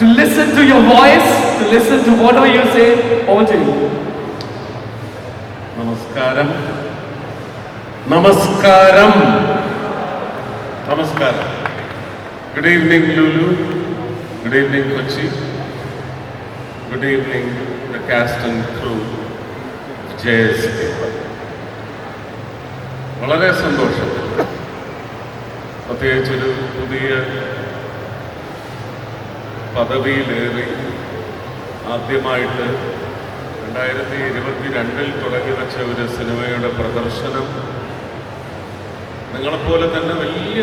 to listen to your voice, to listen to whatever you say, over to you. നമസ്കാരം. നമസ്കാരം. നമസ്കാരം. Good evening Lulu good evening Kochi. Good evening the cast and crew J S വളരെ സന്തോഷം. പ്രത്യേകിച്ചൊരു പുതിയ പദവിയിലേറി ആദ്യമായിട്ട് രണ്ടായിരത്തി ഇരുപത്തി രണ്ടിൽ തുടങ്ങി വെച്ച ഒരു സിനിമയുടെ പ്രദർശനം നിങ്ങളെപ്പോലെ തന്നെ വലിയ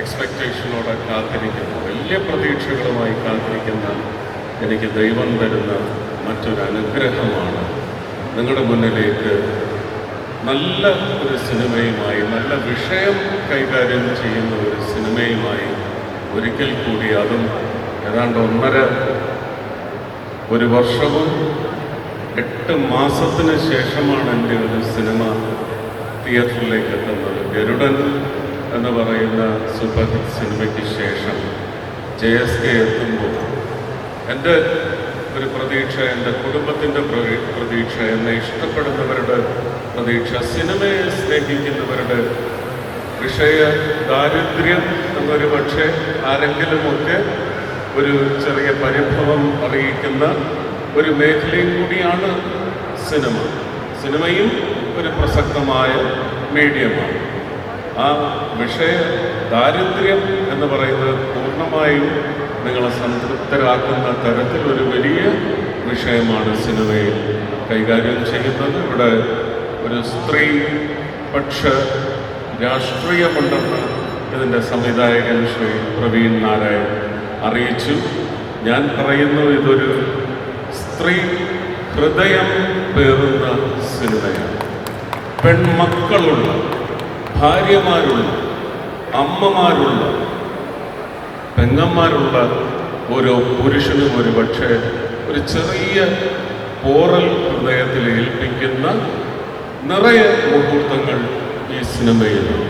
എക്സ്പെക്റ്റേഷനോടെ കാത്തിരിക്കുന്ന വലിയ പ്രതീക്ഷകളുമായി കാത്തിരിക്കുന്ന എനിക്ക് ദൈവം തരുന്ന മറ്റൊരു അനുഗ്രഹമാണ് നിങ്ങളുടെ മുന്നിലേക്ക് നല്ല ഒരു സിനിമയുമായി നല്ല വിഷയം കൈകാര്യം ചെയ്യുന്ന ഒരു സിനിമയുമായി ഒരിക്കൽ കൂടി അതും ഏതാണ്ട് ഒന്നര ഒരു വർഷവും എട്ട് മാസത്തിന് ശേഷമാണ് എന്റെ ഒരു സിനിമ തിയേറ്ററിലേക്ക് എത്തുന്നത്. ഗരുഡൻ എന്ന് പറയുന്ന സൂപ്പർ സിനിമയ്ക്ക് ശേഷം ജെ എസ് കെ എത്തുമ്പോൾ എന്റെ ഒരു പ്രതീക്ഷ എന്റെ കുടുംബത്തിന്റെ പ്രതീക്ഷ എന്നെ ഇഷ്ടപ്പെടുന്നവരുടെ പ്രതീക്ഷ സിനിമയെ സ്നേഹിക്കുന്നവരുടെ വിഷയ ദാരിദ്ര്യം എന്നൊരു പക്ഷേ ആരെങ്കിലുമൊക്കെ ഒരു ചെറിയ പരിഭവം അറിയിക്കുന്ന ഒരു മേഖലയും കൂടിയാണ് സിനിമ. സിനിമയും ഒരു പ്രസക്തമായ മീഡിയമാണ്. ആ വിഷയ ദാരിദ്ര്യം എന്ന് പറയുന്നത് പൂർണമായും നിങ്ങളെ സംതൃപ്തരാക്കുന്ന തരത്തിൽ ഒരു വലിയ വിഷയമാണ് സിനിമയിൽ കൈകാര്യം ചെയ്യുന്നത്. ഇവിടെ ഒരു സ്ത്രീ പക്ഷ രാഷ്ട്രീയമുണ്ടെന്ന് ഇതിന്റെ സംവിധായകൻ ശ്രീ പ്രവീൺ നാരായൺ അറിയിച്ചു. ഞാൻ പറയുന്നു ഇതൊരു സ്ത്രീ ഹൃദയം പേറുന്ന സിനിമയാണ്. പെൺമക്കളുള്ള ഭാര്യമാരുള്ള അമ്മമാരുള്ള പെങ്ങന്മാരുള്ള ഓരോ പുരുഷനും ഒരു പക്ഷേ ഒരു ചെറിയ പോറൽ ഹൃദയത്തിൽ ഏൽപ്പിക്കുന്ന നിറയെ മുഹൂർത്തങ്ങൾ ഈ സിനിമയിലുണ്ട്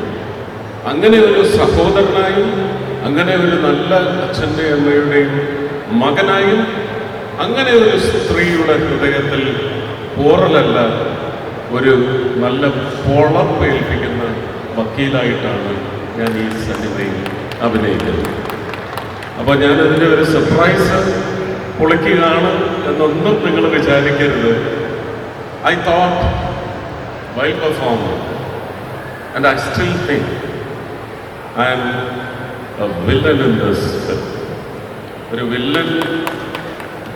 അങ്ങനെ ഒരു സഹോദരനായും അങ്ങനെ ഒരു നല്ല അച്ഛന്റെ അമ്മയുടെയും മകനായും അങ്ങനെ ഒരു സ്ത്രീയുടെ ഹൃദയത്തിൽ പോറലല്ല ഒരു നല്ല പൊളപ്പേൽപ്പിക്കുന്ന വക്കീലായിട്ടാണ് ഞാൻ ഈ സിനിമയിൽ അഭിനയിക്കുന്നത്. അപ്പോൾ ഞാനതിന്റെ ഒരു സർപ്രൈസ് പൊളിക്കുകയാണ് എന്നൊന്നും നിങ്ങൾ വിചാരിക്കരുത്. I thought why perform and I still think I am villain in this ഒരു വില്ലൻ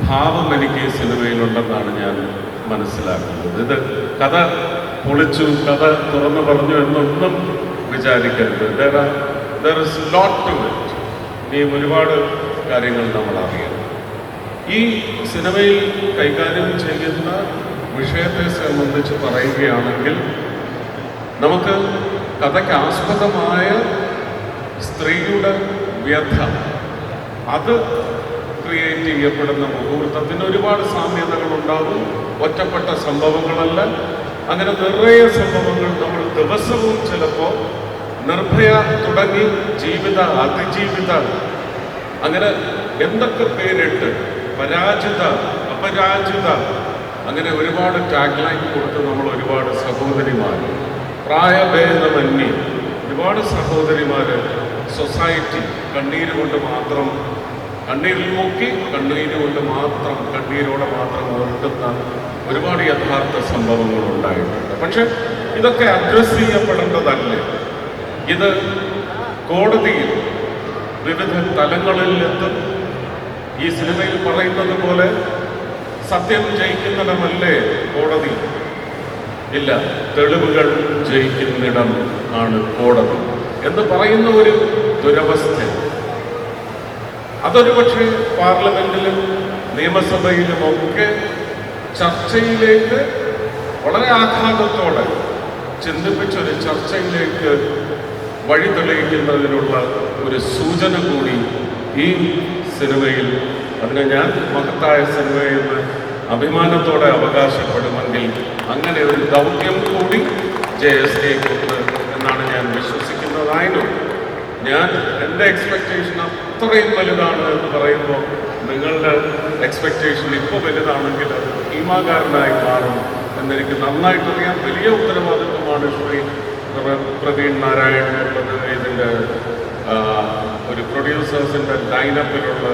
ഭാവം എനിക്ക് സിനിമയിലുണ്ടെന്നാണ് ഞാൻ മനസ്സിലാക്കുന്നത്. ഇത് കഥ പൊളിച്ചു കഥ തുറന്നു പറഞ്ഞു എന്നൊന്നും വിചാരിക്കരുത്. There is lot to it ഇനിയും ഒരുപാട് കാര്യങ്ങൾ നമ്മൾ അറിയണം. ഈ സിനിമയിൽ കൈകാര്യം ചെയ്യുന്ന വിഷയത്തെ സംബന്ധിച്ച് പറയുകയാണെങ്കിൽ നമുക്ക് കഥയ്ക്ക് ആസ്പദമായ സ്ത്രീയുടെ വ്യഥ. അത് ക്രിയേറ്റ് ചെയ്യപ്പെടുന്ന മുഹൂർത്തത്തിന് ഒരുപാട് സാമ്യതകൾ ഉണ്ടാകും ഒറ്റപ്പെട്ട സംഭവങ്ങളല്ല. അങ്ങനെ നിറയെ സംഭവങ്ങൾ നമ്മൾ ദിവസവും ചിലപ്പോൾ നിർഭയ തുടങ്ങി ജീവിത അതിജീവിത. അങ്ങനെ എന്തൊക്കെ പേരിട്ട്? പരാജിത അപരാജിത. അങ്ങനെ ഒരുപാട് ടാഗ് ലൈൻ കൊടുത്ത് നമ്മൾ ഒരുപാട് സഹോദരിമാർ പ്രായഭേദമന്യേ ഒരുപാട് സഹോദരിമാർ സൊസൈറ്റി കണ്ണീര് കൊണ്ട് മാത്രം കണ്ണീരിൽ നോക്കി കണ്ണീര് കൊണ്ട് മാത്രം കണ്ണീരോടെ മാത്രം ഓർക്കുന്ന ഒരുപാട് യഥാർത്ഥ സംഭവങ്ങൾ ഉണ്ടായിട്ടുണ്ട്. പക്ഷെ ഇതൊക്കെ അഡ്രസ് ചെയ്യപ്പെടേണ്ടതല്ലേ? ഇത് കോടതിയിൽ വിവിധ തലങ്ങളിൽ എത്തും. ഈ സിനിമയിൽ പറയുന്നത് പോലെ സത്യം ജയിക്കുന്നിടമല്ലേ കോടതി? ഇല്ല തെളിവുകൾ ജയിക്കുന്നിടം ആണ് കോടതി. എന്ന് പറയുന്ന ഒരു ദുരവസ്ഥ. അതൊരു പക്ഷേ പാർലമെന്റിലും നിയമസഭയിലും ഒക്കെ ചർച്ചയിലേക്ക് വളരെ ആഘാതത്തോടെ ചിന്തിപ്പിച്ചൊരു ചർച്ചയിലേക്ക് വഴി തെളിയിക്കുന്നതിനുള്ള ഒരു സൂചന കൂടി ഈ സിനിമയിൽ അതിനെ ഞാൻ മഹത്തായ സിനിമയെന്ന് അഭിമാനത്തോടെ അവകാശപ്പെടുമെങ്കിൽ അങ്ങനെ ഒരു ദൗത്യം കൂടി ജെ എസ് എന്നാണ് ഞാൻ വിശ്വസിക്കുന്നതായിരുന്നു ഞാൻ എന്റെ എക്സ്പെക്റ്റേഷൻ അത്രയും വലുതാണ് എന്ന് പറയുമ്പോൾ നിങ്ങളുടെ എക്സ്പെക്റ്റേഷൻ ഇപ്പോൾ വലുതാണെങ്കിൽ അത് ഭീമാകാരനായി മാറും എന്നെനിക്ക് നന്നായിട്ടറിയാം. വലിയ ഉത്തരവാദിത്വമാണ് ശ്രീ പ്രവീൺ പ്രവീൺ എന്നുള്ളത് ഇതിന്റെ ഒരു പ്രൊഡ്യൂസേഴ്സിന്റെ ലൈനപ്പിലുള്ള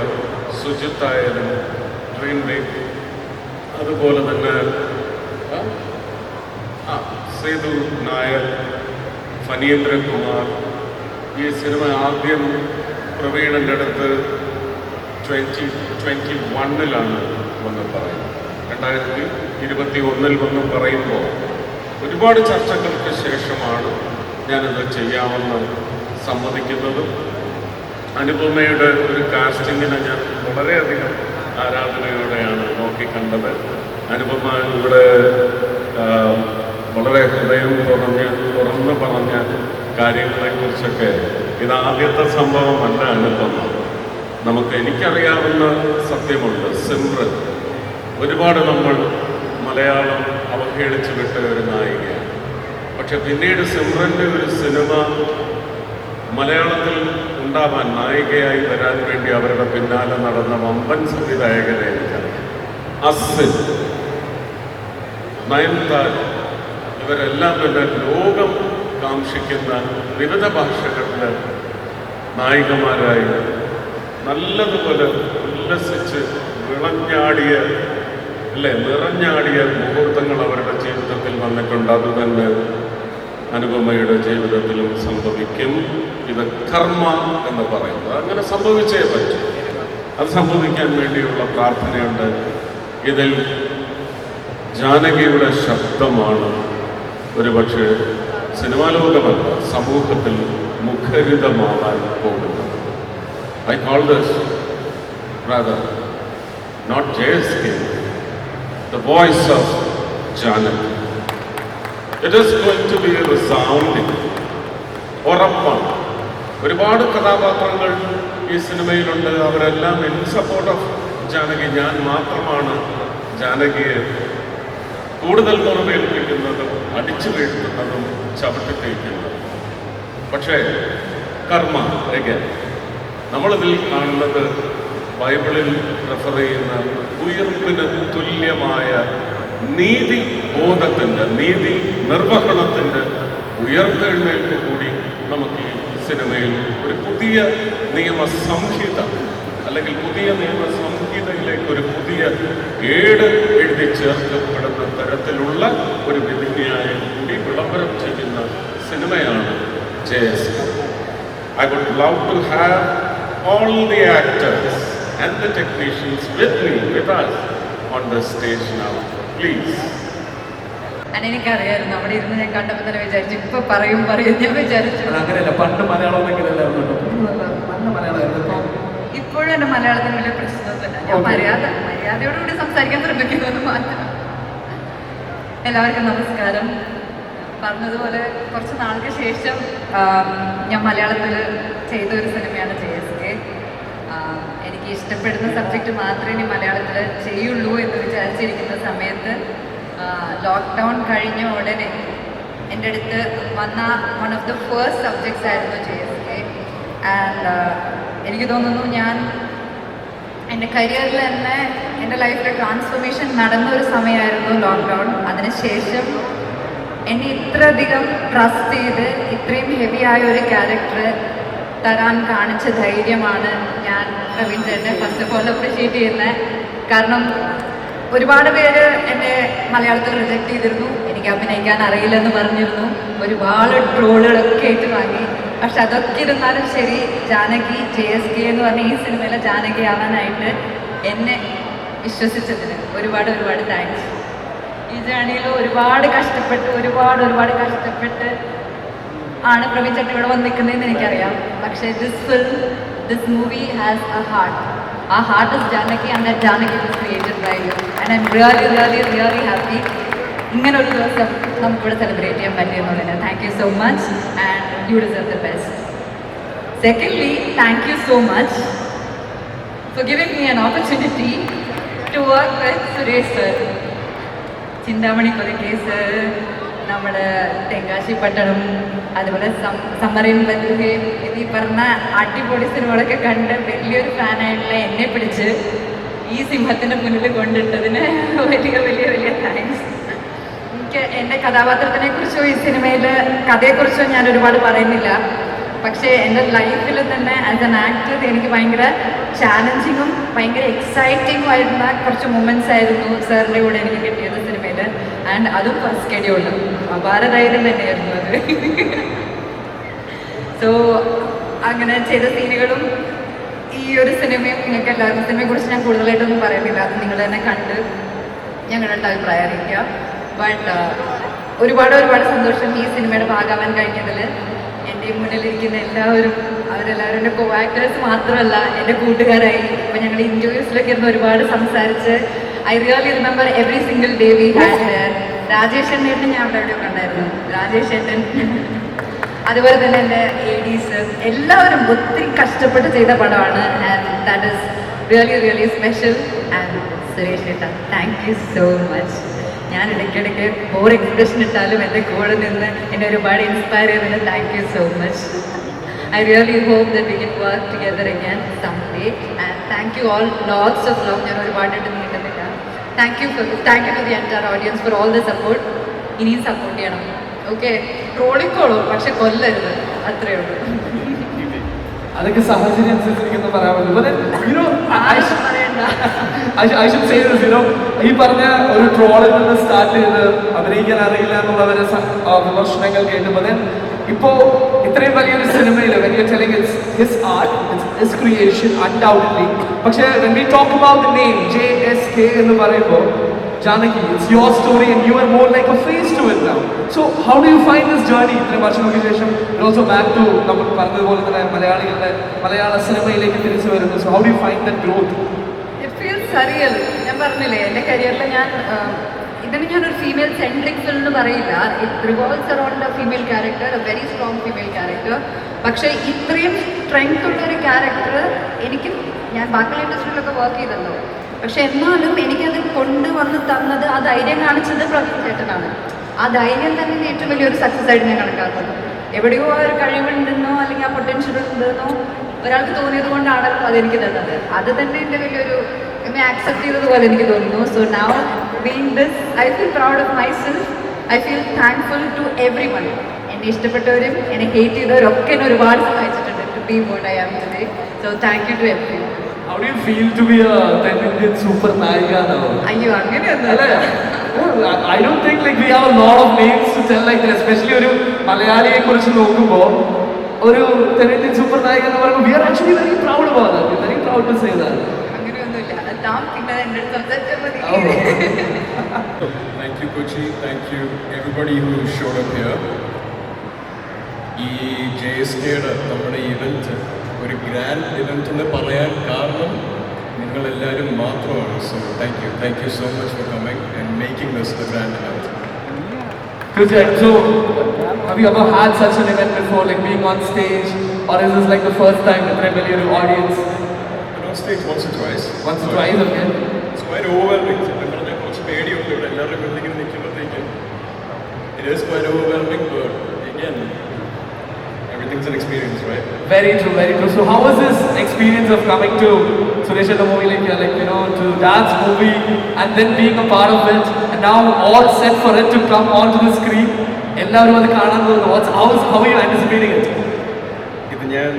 സുജിത്തായാലും ഡ്രീം ബേ അതുപോലെ തന്നെ ആ, സേതു നായർ. ഫനീന്ദ്രകുമാർ ഈ സിനിമ ആദ്യം പ്രവീണന്റെ അടുത്ത് ട്വന്റി ട്വന്റി വണ്ണിലാണ് വന്ന് പറയുന്നത്. രണ്ടായിരത്തി ഇരുപത്തി ഒന്നിൽ വന്ന് പറയുമ്പോൾ ഒരുപാട് ചർച്ചകൾക്ക് ശേഷമാണ് ഞാനിത് ചെയ്യാമെന്ന് സമ്മതിക്കുന്നതും അനുപമയുടെ ഒരു കാസ്റ്റിങ്ങിനെ ഞാൻ വളരെയധികം ആരാധനയോടെയാണ് നോക്കിക്കണ്ടത് അനുപമ ഇവിടെ വളരെ ഹൃദയം തുറഞ്ഞ് തുറന്ന് പറഞ്ഞ കാര്യങ്ങളെക്കുറിച്ചൊക്കെ ഇത് ആദ്യത്തെ സംഭവമല്ല അനുഭവം നമുക്ക് എനിക്കറിയാവുന്ന സത്യമുണ്ട്. സിമ്രൻ ഒരുപാട് നമ്മൾ മലയാളം അവഹേളിച്ചു വിട്ട ഒരു നായിക പക്ഷെ പിന്നീട് സിമ്രന്റെ ഒരു സിനിമ മലയാളത്തിൽ ഉണ്ടാവാൻ നായികയായി വരാൻ വേണ്ടി അവരുടെ പിന്നാലെ നടന്ന വമ്പൻ സംവിധായകനെ എനിക്കറിയാം. അസിൻ ഇവരെല്ലാം തന്നെ ലോകം കാക്ഷിക്കുന്ന വിവിധ ഭാഷകളിലെ നായികമാരായി നല്ലതുപോലെ ഉല്ലസിച്ച് വിളഞ്ഞാടിയ അല്ലെ നിറഞ്ഞാടിയ മുഹൂർത്തങ്ങൾ അവരുടെ ജീവിതത്തിൽ വന്നിട്ടുണ്ട്. അത് തന്നെ അനുപമയുടെ ജീവിതത്തിലും സംഭവിക്കും. ഇത് കർമ്മ എന്ന് പറയുന്നത്. അങ്ങനെ സംഭവിച്ചേ പറ്റും. അത് സംഭവിക്കാൻ വേണ്ടിയുള്ള പ്രാർത്ഥനയുണ്ട്. ഇതിൽ ജാനകിയുടെ ശബ്ദമാണ് ഒരുപക്ഷെ സിനിമാ ലോകമല്ല സമൂഹത്തിൽ മുഖരിതമാവാൻ പോകുന്നത്. I call this rather not J S the voice of Janaki it is going to be resounding ഉറപ്പാണ്. ഒരുപാട് കഥാപാത്രങ്ങൾ ഈ സിനിമയിലുണ്ട്. അവരെല്ലാം ഇൻ സപ്പോർട്ട് ഓഫ് ജാനകി. ഞാൻ മാത്രമാണ് ജാനകിയെ കൂടുതൽ മുറിവേൽപ്പിക്കുന്നതും അടിച്ചു വീഴ്ത്തുന്നതും ചവിട്ടി തേക്കുന്നതും. പക്ഷേ കർമ്മ again, നമ്മളിതിൽ കാണുന്നത് ബൈബിളിൽ റെഫർ ചെയ്യുന്ന ഉയർപ്പിന് തുല്യമായ നീതി ബോധത്തിന്റെ നീതി നിർവഹണത്തിന്റെ ഉയർത്തെഴുന്നേൽപ്പ് കൂടി നമുക്ക് ഈ സിനിമയിൽ ഒരു പുതിയ നിയമ സംഹിത അല്ലെങ്കിൽ പുതിയ നിയമ സംഹിതയിലേക്ക് ഒരു പുതിയ ഏട് എഴുതി ചേർക്കപ്പെടുന്ന തരത്തിലുള്ള ഒരു വിധിന്യായം കൂടി വിളംബരം ചെയ്യുന്ന സിനിമയാണ് J S I love to have all the actors and and technicians with me with with us the stage now please എനിക്കറിയായിരുന്നു. അവിടെ ഇരുന്ന് ഞാൻ കണ്ടപ്പോൾ തന്നെ വിചാരിച്ചു. ഇപ്പൊ പറയും പറയും. ഞാൻ വിചാരിച്ചു. അത് അങ്ങനെയല്ല. പണ്ട് മലയാളം എങ്കിലും കേട്ടോ. നല്ല നല്ല മലയാളമായിരുന്നു ഇപ്പോഴും എന്റെ മലയാളത്തിന് വലിയ പ്രശ്നമൊന്നുമില്ല. ഞാൻ. മര്യാദ മര്യാദയോടുകൂടി സംസാരിക്കാൻ ശ്രമിക്കുന്നത് മാത്രം. എല്ലാവർക്കും നമസ്കാരം. പറഞ്ഞതുപോലെ കുറച്ച് നാൾക്ക് ശേഷം ഞാൻ മലയാളത്തിൽ ചെയ്ത ഒരു സിനിമയാണ് ജെ എസ് കെ. എനിക്ക് ഇഷ്ടപ്പെടുന്ന സബ്ജക്റ്റ് മാത്രമേ ഇനി മലയാളത്തിൽ ചെയ്യുള്ളൂ എന്ന് വിചാരിച്ചിരിക്കുന്ന സമയത്ത് ലോക്ക്ഡൗൺ കഴിഞ്ഞ ഉടനെ എന്റെ അടുത്ത് വന്ന one of the first subjects ആയിരുന്നു ജെ എസ് കെ. ആൻഡ് എനിക്ക് തോന്നുന്നു ഞാൻ എന്റെ കരിയറിൽ തന്നെ എന്റെ ലൈഫിൽ ട്രാൻസ്ഫോർമേഷൻ നടന്ന ഒരു സമയമായിരുന്നു ലോക്ക്ഡൗൺ അതിനുശേഷം എന്നെ ഇത്രയധികം ട്രസ്റ്റ് ചെയ്ത് ഇത്രയും ഹെവി ആയ ഒരു ക്യാരക്ടർ തരാൻ കാണിച്ച ധൈര്യമാണ് ഞാൻ Praveen first of all appreciate ചെയ്യുന്നത് കാരണം ഒരുപാട് പേര് എന്നെ മലയാളത്തിൽ റിജക്റ്റ് ചെയ്തിരുന്നു. എനിക്ക് അഭിനയിക്കാൻ അറിയില്ലെന്ന് പറഞ്ഞിരുന്നു. ഒരുപാട് ട്രോളുകളൊക്കെ ഏറ്റുവാങ്ങി പക്ഷെ അതൊക്കെ ഇരുന്നാലും ശരി ജാനകി ജെ എസ് കെ എന്ന് പറഞ്ഞ ഈ സിനിമയിലെ ജാനകി ആവാനായിട്ട് എന്നെ വിശ്വസിച്ചതിന് ഒരുപാട് ഒരുപാട് താങ്ക്സ് ഈ ജേണിയിൽ ഒരുപാട് കഷ്ടപ്പെട്ട് ഒരുപാട് ഒരുപാട് കഷ്ടപ്പെട്ട് ആണ് പ്രവീൺ ചേട്ടൻ ഇവിടെ വന്നിരിക്കുന്നതെന്ന് എനിക്കറിയാം. പക്ഷേ this film this movie has a heart ആ heart is Janaki and Janaki is created by you and I'm really really really happy ഇങ്ങനെ ഒരു ദിവസം നമുക്കിവിടെ സെലിബ്രേറ്റ് ചെയ്യാൻ പറ്റിയെന്നുള്ളതിന്. Thank you so much and you deserve the best. Secondly, thank you so much for giving me an opportunity to work with Suresh sir. Chintamani കൊലക്കേസ് നമ്മുടെ തെങ്കാശി പട്ടണം അതുപോലെ സമ്മറിൻ ബന്ധുഹയും എന്നീ പറഞ്ഞ അടിപൊളി സിനിമകളൊക്കെ കണ്ട് വലിയൊരു ഫാനായിട്ടുള്ള എന്നെ പിടിച്ച് ഈ സിംഹത്തിന്റെ മുന്നിൽ കൊണ്ടിട്ടതിന് വലിയ വലിയ വലിയ താങ്ക്സ് എനിക്ക് എന്റെ കഥാപാത്രത്തിനെ കുറിച്ചോ ഈ സിനിമയിലെ കഥയെക്കുറിച്ചോ ഞാൻ ഒരുപാട് പറയുന്നില്ല. പക്ഷേ എന്റെ ലൈഫിൽ തന്നെ ആസ് എൻ ആക്ടർ എനിക്ക് ഭയങ്കര ചാലഞ്ചിങ്ങും ഭയങ്കര എക്സൈറ്റിംഗും ആയിരുന്ന കുറച്ച് മൊമെന്റ്സ് ആയിരുന്നു സാറിന്റെ കൂടെ എനിക്ക് കിട്ടിയത് സിനിമയിൽ ആൻഡ് അതും ഫസ്റ്റ് ഷെഡ്യൂളിൽ അപാരധൈര്യം തന്നെയായിരുന്നു അത്. സോ അങ്ങനെ ചെയ്ത സീനുകളും ഈ ഒരു സിനിമയും നിങ്ങൾക്ക് എല്ലാവർക്കും സിനിമയെ കുറിച്ച് ഞാൻ കൂടുതലായിട്ടൊന്നും പറയുന്നില്ല. അത് നിങ്ങൾ തന്നെ കണ്ട് ഞങ്ങളുടെ അഭിപ്രായം അറിയിക്കുക. ബട്ട് ഒരുപാട് ഒരുപാട് സന്തോഷം ഈ സിനിമയുടെ ഭാഗമാവാൻ കഴിഞ്ഞതിൽ എന്റെ മുന്നിലിരിക്കുന്ന എല്ലാവരും അവരെല്ലാവരും എന്റെ കോ ആക്ടേഴ്സ് മാത്രമല്ല എന്റെ കൂട്ടുകാരായി. ഇപ്പം ഞങ്ങൾ ഇന്റർവ്യൂസിലൊക്കെ ഇരുന്ന് ഒരുപാട് സംസാരിച്ച് I really remember every single day we had Rajesh എണ്ണേട്ടൻ ഞാൻ അവിടെ എവിടെയൊക്കെ ഉണ്ടായിരുന്നു രാജേഷ് എണ്ണൻ അതുപോലെ തന്നെ എന്റെ ലേഡീസ് എല്ലാവരും ഒത്തിരി കഷ്ടപ്പെട്ട് ചെയ്ത പടമാണ്. And that is really really special and Suresh ഏട്ട താങ്ക് യു സോ മച്ച് ഞാൻ ഇടയ്ക്കിടയ്ക്ക് ഓർ എക്സ്പ്രഷൻ ഇട്ടാലും എന്റെ കൂടെ നിന്ന് എന്നെ ഒരുപാട് ഇൻസ്പയർ ചെയ്തതിന് thank you so much I really hope that we can work together again someday and thank you all lots of love ഞാൻ ഒരുപാടായിട്ട് നീട്ടുന്നില്ല thank you thank you to the entire audience for all the support ഇനിയും support ചെയ്യണം. Okay ട്രോളിക്കോളൂ പക്ഷെ കൊല്ലരുത്. അത്രേ ഉള്ളൂ. അതൊക്കെ സാഹചര്യം അനുസരിച്ചിരിക്കുന്നു പറയാൻ പറ്റും This, you know, ഈ പറഞ്ഞ ഒരു ട്രോളിൽ നിന്ന് സ്റ്റാർട്ട് ചെയ്ത് അഭിനയിക്കാൻ അറിയില്ല എന്നുള്ളവരെ സ- വിമർശനങ്ങൾ കേട്ടുമ്പോൾ ഇപ്പോ ഇത്രയും വലിയൊരു are more like a face to it now. So how do you find this journey? ഇത്രയും വർഷങ്ങൾക്ക് ശേഷം also back to നമ്മൾ പറഞ്ഞതുപോലെ തന്നെ മലയാളികളുടെ മലയാള സിനിമയിലേക്ക് തിരിച്ചു വരുന്നു. How do you find that growth? It feels surreal ഞാൻ പറഞ്ഞില്ലേ എന്റെ കരിയറിൽ ഞാൻ ഇതിന് ഞാനൊരു ഫീമെയിൽ സെൻട്രിക് ഫിലിം എന്ന് പറയില്ല. It around a female character very strong female character പക്ഷേ ഇത്രയും സ്ട്രെങ്ത് ഉള്ള ഒരു ക്യാരക്ടർ എനിക്ക് ഞാൻ ബാക്കിയുള്ള ഇൻഡസ്ട്രിയിലൊക്കെ വർക്ക് ചെയ്തല്ലോ. പക്ഷെ എന്നാലും എനിക്കത് കൊണ്ടുവന്ന് തന്നത് ആ ധൈര്യം കാണിച്ചത് ചേട്ടനാണ്. ആ ധൈര്യം തന്നെ ഏറ്റവും വലിയൊരു സക്സസ് ആയിട്ട് ഞാൻ കണക്കാക്കുന്നു. എവിടെയോ ആ ഒരു കഴിവുണ്ടെന്നോ അല്ലെങ്കിൽ ആ പൊട്ടൻഷ്യൽ ഉണ്ടെന്നോ ഒരാൾക്ക് തോന്നിയത് കൊണ്ടാണല്ലോ അതെനിക്ക് തന്നത്. അത് തന്നെ എന്റെ വലിയൊരു എന്നെ ആക്സെപ്റ്റ് ചെയ്തതുപോലെ എനിക്ക് തോന്നുന്നു. So now being this I feel proud of myself I feel thankful to everyone എന്നെ ഇഷ്ടപ്പെട്ടവരും എന്നെ ഹേറ്റ് ചെയ്തവരൊക്കെ എന്നെ ഒരുപാട് സഹായിച്ചിട്ടുണ്ട് to be what I am today so thank you to every How do you feel to be a 10 Indian super Naika now? അയ്യോ don't think like we have a lot of names to tell like especially ഒരു മലയാളിയെ കുറിച്ച് നോക്കുമ്പോൾ ഒരു തെന്നിന്ത്യൻ super നായിക എന്ന് പറയുമ്പോൾ we are actually very proud Thank you, everybody who showed up here. ഈ ജെ എസ് കെയുടെ നമ്മുടെ ഇവൻറ്റ് ഒരു ഗ്രാൻഡ് ഇവൻറ്റ് എന്ന് പറയാൻ കാരണം നിങ്ങളെല്ലാവരും മാത്രമാണ് so thank you thank you so much for coming and making this the grand event Good, so have you ever had such an event before, like being on stage, or is this like the first time with a million audience? on stage once or twice. Once or twice, okay? It is quite overwhelming but again everything's an experience right Very true, very true. So how was this experience of coming to Suresh the movie, like, you're like, you know, to dance movie and then being a part of it and now all set for it to come onto the screen? എല്ലാവരും അത് കാണാൻ പോകുന്നു What's how is how are you anticipating it? ഇത് ഞാൻ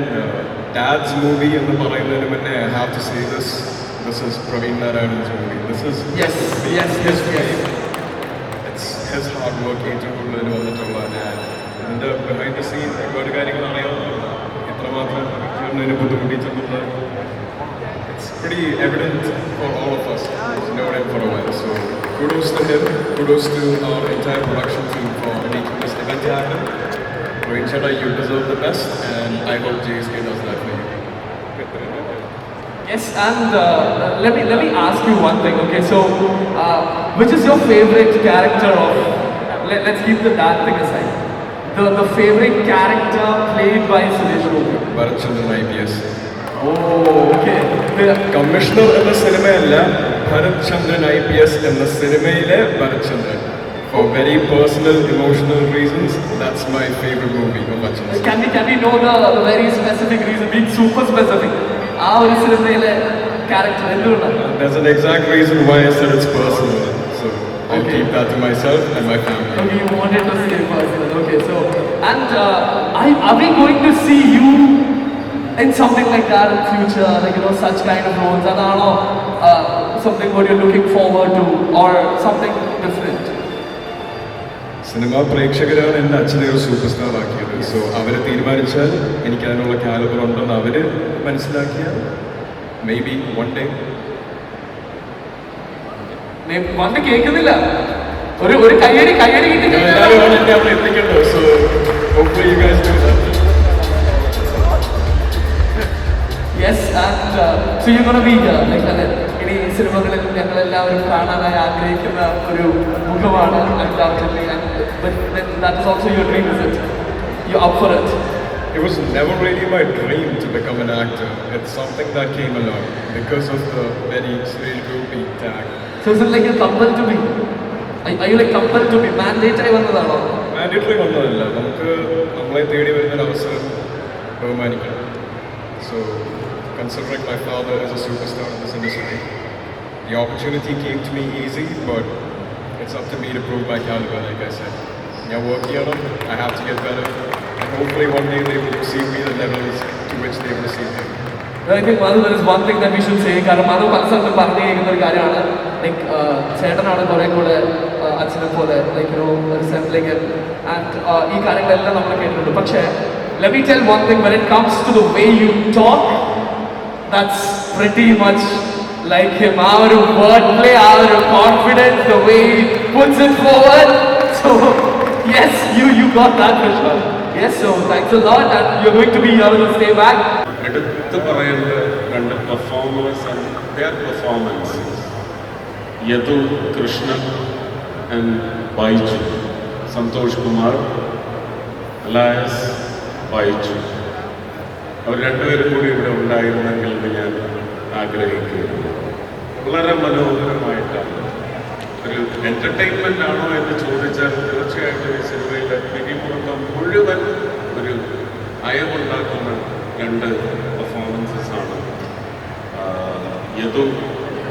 dads movie എന്ന് പറയുന്നതിന് മുന്നേ I have to say this this is Praveen Narayanan's movie this is Yes, yes, yes, yes. It's his hard work ഏറ്റവും കൂടുതൽ വന്നിട്ടുള്ള ഞാൻ ഇതിൻ്റെ ബിഹൈൻഡ് ദ സീൻ ഒരുപാട് കാര്യങ്ങൾ അറിയാവുന്നതാണ് എത്രമാത്രം ചെയ്യുന്നതിന് ബുദ്ധിമുട്ടിച്ചിട്ടുള്ളത് it's pretty evident for all of us who's known him for a while. So kudos to him, kudos to our entire production team for making this event happen. Rohit Chadha, you deserve the best, and I hope JSK does that for you. Yes, and uh, let me let me ask you one thing. Okay, so uh, which is your favorite character of? Let, let's keep the dad thing aside. The the favorite character played by Suresh Gopi. Bharatchandran I P S Oh, okay. The- commissioner എന്ന സിനിമയല്ല Bharat Chandran I P S എന്ന സിനിമയിലെ ഭരത് ചന്ദ്രൻ For very personal, emotional reasons, that's my favorite movie of Bachchan's. Can we, can we know the, the very specific reason, being super specific? ആ ഒരു സിനിമയിലെ character എന്തുകൊണ്ടാണ് There's an exact reason why I said it's personal. So I'll Okay. keep that to myself and my family. Okay, you wanted to stay personal. Okay, so and uh, I, are we going to see you in something like that in future, like you know, such kind of roles? And I know uh, something what you're looking forward to, or something different. Cinema പ്രേക്ഷകരാണ് എന്റെ അച്ഛനെ ഒരു super star ആക്കിയത്. So അവരെ തീരുമാനിച്ചാൽ എനിക്ക് അതിനുള്ള കാലബർ ഉണ്ടെന്ന് അവർ മനസ്സിലാക്കിയാൽ മേ ബി വൺ ഡേ വന്ന് കേൾക്കുന്നില്ല. ഒരു ഒരു കയ്യടി കയ്യടി എത്തിക്കണ്ടോ? So hopefully you guys do that. Yes and so you gonna be like അതെ ഇനി ഈ സിനിമകളിൽ ഞങ്ങളെല്ലാവരും കാണാനായി ആഗ്രഹിക്കുന്ന ഒരു മുഖമാണ് and but that is also your dream, is it? You're up for it. It was never really my dream to become an actor. It's something that came along because of the very strange Gopi tag. So is it like a compelled to be? Are, you like compelled to be? Mandate ആയി വന്നതാണോ? Mandatory ഒന്നുമല്ല നമുക്ക് നമ്മളെ തേടി വരുന്ന ഒരു അവസരം ബഹുമാനിക്കണം so Considering my father as a super star in this industry the opportunity came to me easy but it's up to me to prove my calibre like I said ഞാൻ വർക്ക് ചെയ്യണം I have to get better and hopefully one day they will see me the levels to which they will see me I think Madhu, there is one thing that we should say. കാരണം മധു പല സ്ഥലത്തും പറഞ്ഞു കേൾക്കുന്ന ഒരു കാര്യമാണ് like ചേട്ടനാണ് കുറെ കൂടെ uh, അച്ഛനെ പോലെ ലൈക്ക് ഒരു റിസെംബ്ലിങ് ആൻഡ് ഈ കാര്യങ്ങളെല്ലാം നമ്മൾ കേട്ടിട്ടുണ്ട് പക്ഷേ let me tell one thing when it comes to the way you talk that's pretty much like him ആ ഒരു വേർഡ് പ്ലേ ആ ഒരു confidence the way puts it forward so yes you you got that for sure yes so thanks a lot and you are going to be here will stay back എടുത്തു പറയേണ്ട രണ്ട് performers and their performances Yadu Krishnan and Baiju. Santhosh Kumar alias Baiju. അവർ രണ്ടുപേരും കൂടി ഇവിടെ ഉണ്ടായിരുന്നെങ്കിൽ ഞാൻ ആഗ്രഹിക്കുകയാണ് വളരെ മനോഹരമായിട്ടാണ്. ഒരു എന്റർടൈൻമെന്റ് ആണോ എന്ന് ചോദിച്ചാൽ തീർച്ചയായിട്ടും ഈ സിനിമയിലെ പിരിമുറുക്കം മുഴുവൻ ഒരു അയവുണ്ടാക്കുന്ന രണ്ട് പെർഫോമൻസസ് ആണ്. യദു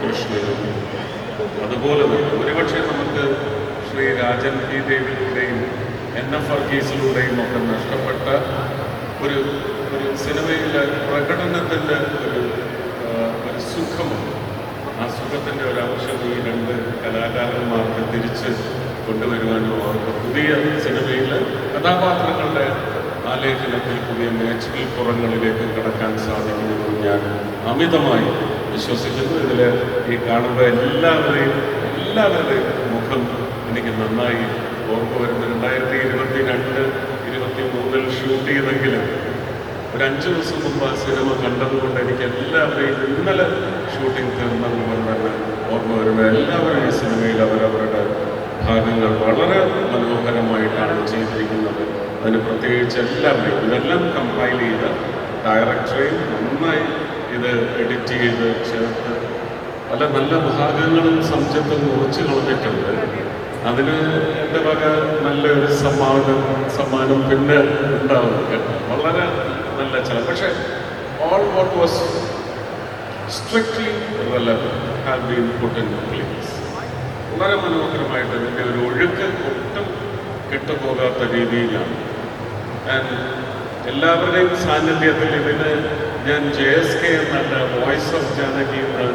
കൃഷ്ണനും. അതുപോലെ തന്നെ ഒരുപക്ഷെ നമുക്ക് ശ്രീ രാജൻ പി ദേവിയുടെയും എൻ എഫ് വർഗീസിലൂടെയും ഒക്കെ നഷ്ടപ്പെട്ട ഒരു ഒരു സിനിമയിലെ പ്രകടനത്തിന്റെ ഒരു ഒരു സുഖമുണ്ട് ആ സുഖത്തിന്റെ ഒരു അംശം ഈ രണ്ട് കലാകാരന്മാർക്ക് തിരിച്ച് കൊണ്ടുവരുവാനും അവർക്ക് പുതിയ സിനിമയിലെ കഥാപാത്രങ്ങളുടെ ആലേഖനത്തിൽ പുതിയ മേച്ചിൽ പുറങ്ങളിലേക്ക് കടക്കാൻ സാധിക്കുമെന്ന് ഞാൻ അമിതമായി വിശ്വസിക്കുന്നു. ഇതിൽ ഈ കാണുന്ന എല്ലാവരെയും എല്ലാവരുടെയും മുഖം എനിക്ക് നന്നായി ഓർമ്മ വരുന്നു രണ്ടായിരത്തി ഇരുപത്തി രണ്ട് ഇരുപത്തി മൂന്നിൽ ഷൂട്ട് ചെയ്തെങ്കിലും അഞ്ച് ദിവസം മുമ്പ് ആ സിനിമ കണ്ടതുകൊണ്ട് എനിക്ക് എല്ലാവരെയും ഇന്നലെ ഷൂട്ടിംഗ് തീർന്ന മുമ്പ് തന്നെ ഓർമ്മ വരുമ്പോൾ എല്ലാവരും ഈ സിനിമയിൽ അവരവരുടെ ഭാഗങ്ങൾ വളരെ മനോഹരമായിട്ടാണ് ചെയ്തിരിക്കുന്നത്. അതിന് പ്രത്യേകിച്ച് എല്ലാവരെയും ഇതെല്ലാം കമ്പൈൽ ചെയ്ത് ഡയറക്ടറെയും നന്നായി ഇത് എഡിറ്റ് ചെയ്ത് ചേർത്ത് പല നല്ല ഭാഗങ്ങളും സംശയത്തും മുറിച്ച് കളഞ്ഞിട്ടുണ്ട്. അതിന് എന്റെ വക നല്ലൊരു സമ്മാനം സമ്മാനം പിന്നെ ഉണ്ടാവും വളരെ നല്ല ചില പക്ഷേ all what was strictly relevant place വളരെ മനോഹരമായിട്ട് ഇതിന്റെ ഒരു ഒഴുക്ക് ഒട്ടും കെട്ടുപോകാത്ത രീതിയിലാണ്. ആൻഡ് എല്ലാവരുടെയും സാന്നിധ്യത്തിൽ ഇതിന് ഞാൻ ജെ എസ് കെ എന്നല്ല വോയിസ് ഓഫ് ജാനകി എന്ന്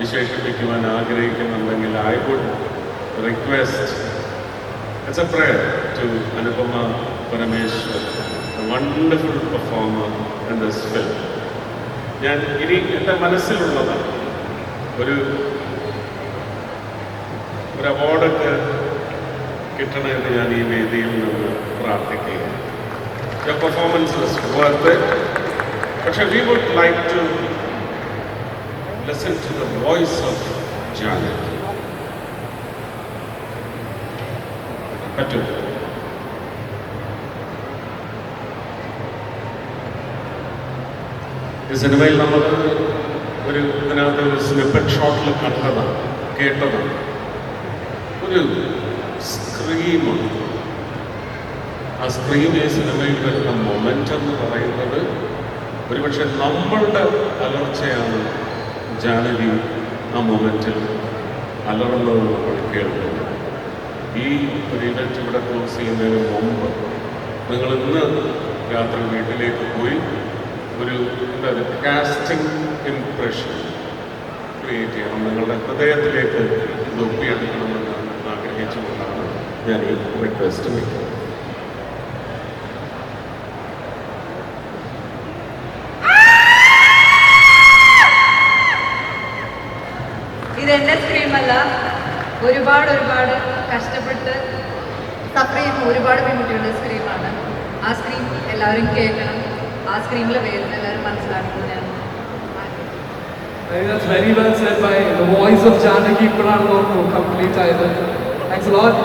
വിശേഷിപ്പിക്കുവാൻ ആഗ്രഹിക്കുന്നുണ്ടെങ്കിൽ I would request it's a prayer to Anupama Parameshwar wonderful performer in this film ഞാൻ ഇനി എന്റെ മനസ്സിലുള്ളത് ഒരു ഒരു അവാർഡൊക്കെ കിട്ടണമെന്ന് ഞാൻ ഈ വേദിയിൽ നിന്ന് പ്രാർത്ഥിക്കുകയാണ് Your performance was worth it. പക്ഷെ we would like to listen to the voice of Janaki. പറ്റും ഈ സിനിമയിൽ നമ്മൾ ഒരു ഇതിനകത്ത് ഒരു സ്നിപ്പറ്റ് ഷോട്ടിൽ കണ്ടതാണ് കേട്ടതാണ് ഒരു സ്ക്രീമാണ് ആ സ്ക്രീം ഈ സിനിമയിൽ വരുന്ന മൊമെന്റ് എന്ന് പറയുന്നത് ഒരുപക്ഷെ നമ്മളുടെ അലർച്ചയാണ് ജാനകി ആ മൊമെന്റിൽ അലറുന്നത് നമ്മൾ കേൾക്കുന്നത് ഈ ഒരു ഇവന്റ് ഇവിടെ ക്ലോസ് ചെയ്യുന്നതിന് മുമ്പ് നിങ്ങൾ ഇന്ന് രാത്രി വീട്ടിലേക്ക് പോയി ഒരു എന്താ പറയുക കാസ്റ്റിംഗ് ഇംപ്രഷൻ ക്രിയേറ്റ് ചെയ്യണം. നിങ്ങളുടെ ഹൃദയത്തിലേക്ക് ഇത് ഒപ്പിയെടുക്കണമെന്ന് ആഗ്രഹിച്ചുകൊണ്ടാണ് ഞാൻ ഈ റിക്വസ്റ്റ് വയ്ക്കുന്നത് ഇതെന്റെ സ്ക്രീമല്ല ഒരുപാട് ഒരുപാട് കഷ്ടപ്പെട്ട് സഫർ ചെയ്യുന്ന ഒരുപാട് പെൺകുട്ടികളുടെ സ്ക്രീമാണ് ആ സ്ക്രീം എല്ലാവരും കേൾക്കണം. ആ സ്ക്രീമിൽ വേദന എല്ലാവരും മനസ്സിലാക്കണം ഞാൻ I think that's very well said by the voice of Janaki ഇപ്പോഴാണ് കംപ്ലീറ്റ് ആയത് താങ്ക്സ് ലോട്ട്